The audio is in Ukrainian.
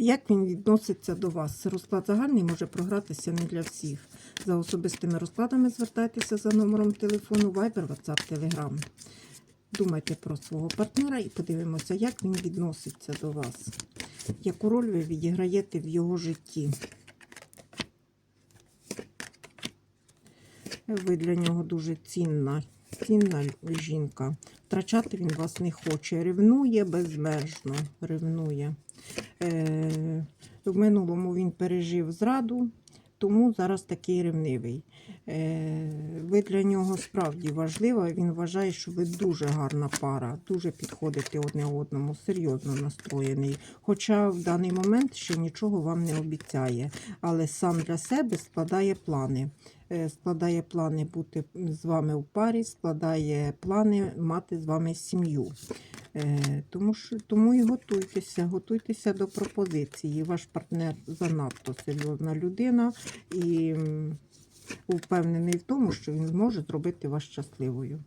Як він відноситься до вас? Розклад загальний може програтися не для всіх. За особистими розкладами звертайтеся за номером телефону Viber, WhatsApp, Telegram. Думайте про свого партнера і подивимося, як він відноситься до вас. Яку роль ви відіграєте в його житті? Ви для нього дуже цінна, цінна жінка. Втрачати він вас не хоче. Ревнує безмежно. Ревнує. Е, в минулому він пережив зраду, тому зараз такий ревнивий. Е, ви для нього справді важлива. Він вважає, що ви дуже гарна пара, дуже підходите одне одному, серйозно настроєний. Хоча в даний момент ще нічого вам не обіцяє, але сам для себе складає плани. Е, Складає плани бути з вами в парі, складає плани мати з вами сім'ю. Е, Тому, що, тому і готуйтеся, готуйтеся до пропозиції. Ваш партнер занадто серйозна людина і впевнений в тому, що він зможе зробити вас щасливою.